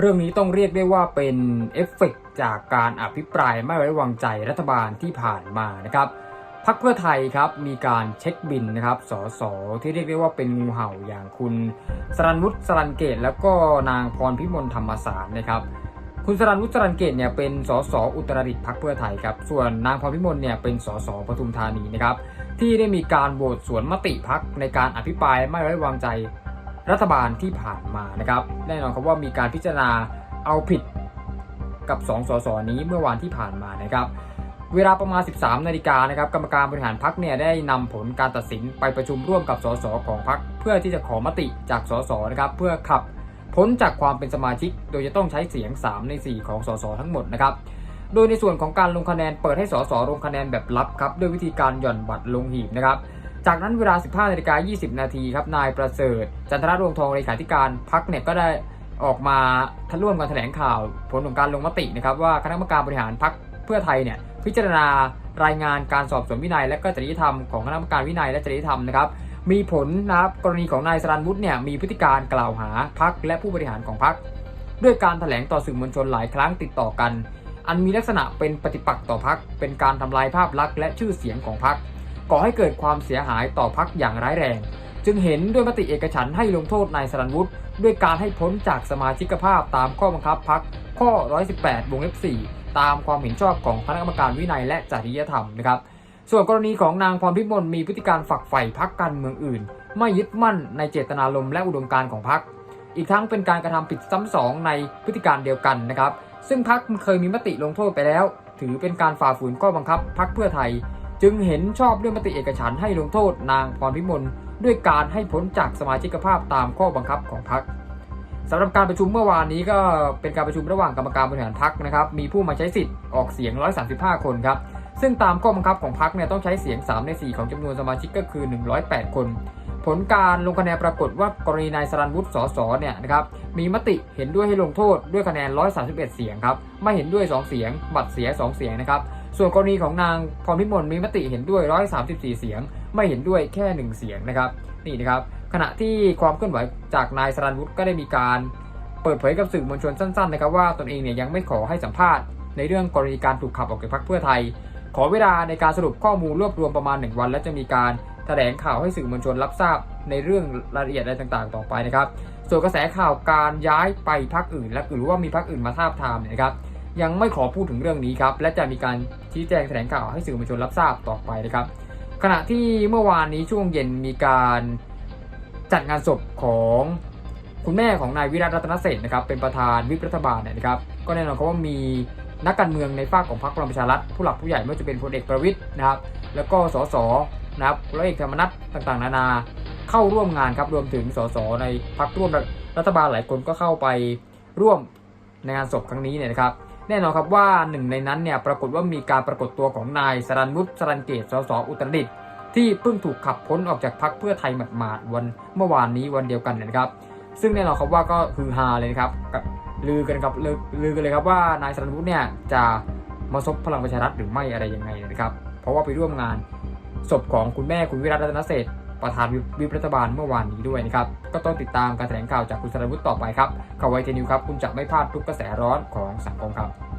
เรื่องนี้ต้องเรียกได้ว่าเป็นเอฟเฟกต์จากการอภิปรายไม่ไว้วางใจรัฐบาลที่ผ่านมานะครับพักเพื่อไทยครับมีการเช็คบินนะครับสสที่เรียกได้ว่าเป็นงูเห่าอย่างคุณสรันวุฒิสรันเกต แล้วก็นางพรพิมลธรรมสารนะครับคุณสรันวุฒิสรันเกตเนี่ยเป็นสสอุตรดิตถ์พักเพื่อไทยครับส่วนนางพรพิมลเนี่ยเป็นสสปทุมธานีนะครับที่ได้มีการโหวตสวนมติพักในการอภิปรายไม่ไว้วางใจ รัฐบาลที่ผ่านมานะครับแน่นอนครับว่ามีการพิจารณาเอาผิดกับ 2 สสนี้เมื่อวานที่ผ่านมานะครับ เวลาประมาณ 13 นาฬิกานะครับกรรมการบริหารพักเนี่ยได้นำผลการตัดสินไปประชุมร่วมกับสสของพักเพื่อที่จะขอมติจากสสนะครับเพื่อขับพ้นจากความเป็นสมาชิก โดยจะต้องใช้เสียง 3 ใน 4 ของสสทั้งหมดนะครับโดยในส่วนของการลงคะแนนเปิดให้สสลงคะแนนแบบลับครับด้วยวิธีการหย่อนบัตรลงหีบนะครับ จากนั้นเวลา 15นาฬิกา20 นาทีครับ นายประเสริฐ จันทรดวงทองเลขาธิการพักเนี่ยก็ได้ออกมาทร่วมกันแถลงข่าว ผลของการลงมตินะครับว่าคณะกรรมการบริหารพักเพื่อไทยเนี่ยพิจารณารายงานการสอบสวนวินัย และก็จริยธรรมของคณะกรรมการวินัยและจริยธรรมนะครับมีผลนะครับกรณีของนายสรันวุฒิเนี่ยมีพฤติการกล่าวหาพักและผู้บริหารของพักด้วยการแถลงต่อสื่อมวลชนหลายครั้งติดต่อกัน อันมีลักษณะเป็นปฏิปักษ์ต่อพักเป็นการทำลายภาพลักษณ์และชื่อเสียงของพัก ก่อให้เกิดความเสียหายต่อพักอย่างร้ายแรง จึงเห็นด้วยมติเอกฉันให้ลงโทษนายสรันวุฒิด้วยการให้พ้นจากสมาชิกภาพตามข้อบังคับพักข้อ 118 วงเล็บ 4 ตามความเห็นชอบของคณะกรรมการวินัยและจริยธรรมนะครับ ส่วนกรณีของนางพรพิมลมีพฤติการฝักใฝ่พักการเมืองอื่น ไม่ยึดมั่นในเจตนารมณ์และอุดมการณ์ของพัก อีกทั้งเป็นการกระทำผิดซ้ำสองในพฤติการเดียวกันนะครับ ซึ่งพักเคยมีมติลงโทษไปแล้ว ถือเป็นการฝ่าฝืนข้อบังคับพักเพื่อไทย จึงเห็นชอบด้วยมติเอกฉันให้ลงโทษนางพรพิมลด้วยการให้พ้นจากสมาชิกภาพตามข้อบังคับของพักสำหรับการประชุมเมื่อวานนี้ก็เป็นการประชุมระหว่างกรรมการบริหารพักนะครับ มีผู้มาใช้สิทธิ์ออกเสียง 135 คนครับ ซึ่งตามข้อบังคับของพักเนี่ยต้องใช้เสียง 3 ใน 4 ของจำนวนสมาชิกก็คือ 108 คน ผลการลงคะแนนปรากฏว่ากรณีนายสรันวุฒิสสเนี่ยนะครับ มีมติเห็นด้วยให้ลงโทษด้วยคะแนน 131 เสียงครับ ไม่เห็นด้วย 2 เสียง บัตรเสีย 2 เสียงนะครับ ส่วนกรณีของนางพรพิมลมีมติเห็นด้วย 134 เสียง ไม่เห็นด้วยแค่ 1 เสียงนะครับนี่นะครับขณะที่ความเคลื่อนไหวจากนายสรันวุฒิก็ได้มีการ เปิดเผยกับสื่อมวลชนสั้นๆนะครับว่าตนเองเนี่ยยังไม่ขอให้สัมภาษณ์ ในเรื่องกรณีการถูกขับออกจากพรรคเพื่อไทย ขอเวลาในการสรุปข้อมูลรวบรวมประมาณ 1 วัน และจะมีการแถลงข่าวให้สื่อมวลชนรับทราบในเรื่องรายละเอียดอะไรต่างๆ ต่อไปนะครับ ส่วนกระแสข่าวการย้ายไปพรรคอื่น และหรือว่ามีพรรคอื่นมาทาบทามเนี่ยนะครับ ยังไม่ขอพูดถึงเรื่องนี้ครับ และจะมีการชี้แจงแถลงข่าวให้สื่อมวลชนรับทราบต่อไปนะครับ ขณะที่เมื่อวานนี้ช่วงเย็นมีการจัดงานศพของคุณแม่ของนายวิรัตรัตนเศษฐ์นะครับเป็นประธานวิปรัฐบาลเนี่ยนะครับ ก็แน่นอนครับว่ามีนักการเมืองในฝาของพรรคพลังประชารัฐผู้หลักผู้ใหญ่ไม่ว่าจะเป็นพลเอกประวิตยนะครับ แล้วก็สสนะครับร้อยเอกธรรมนัฐต่างๆ นานาเข้าร่วมงานครับรวมถึงสสในพรรคร่วมรัฐบาลหลายคนก็เข้าไปร่วมในงานศพครั้งนี้เนี่ยนะครับ แน่นอนครับว่าหนึ่งในนั้นเนี่ยปรากฏว่ามีการปรากฏตัวของนายสรันวุฒิสรันเกตสสอุตรดิตถ์ที่เพิ่งถูกขับพ้นออกจากพรรคเพื่อไทยหมาดๆวันเมื่อวานนี้วันเดียวกันนะครับ ซึ่งแน่นอนครับว่าก็ฮือฮาเลยนะครับลือกันครับลือลือกันเลยครับว่านายสรันวุฒิเนี่ยจะมาซบพลังประชารัฐหรือไม่อะไรยังไงนะครับ เพราะว่าไปร่วมงานศพของคุณแม่คุณวิรัตรัตนเศษ ประธานวิปรัฐบาลเมื่อวานนี้ด้วยนะครับ ก็ต้องติดตามการแถลงข่าวจากคุณสรวุฒิต่อไปครับข่าวไวเทนิวครับ คุณจะไม่พลาดทุกกระแสร้อนของสังคมครับ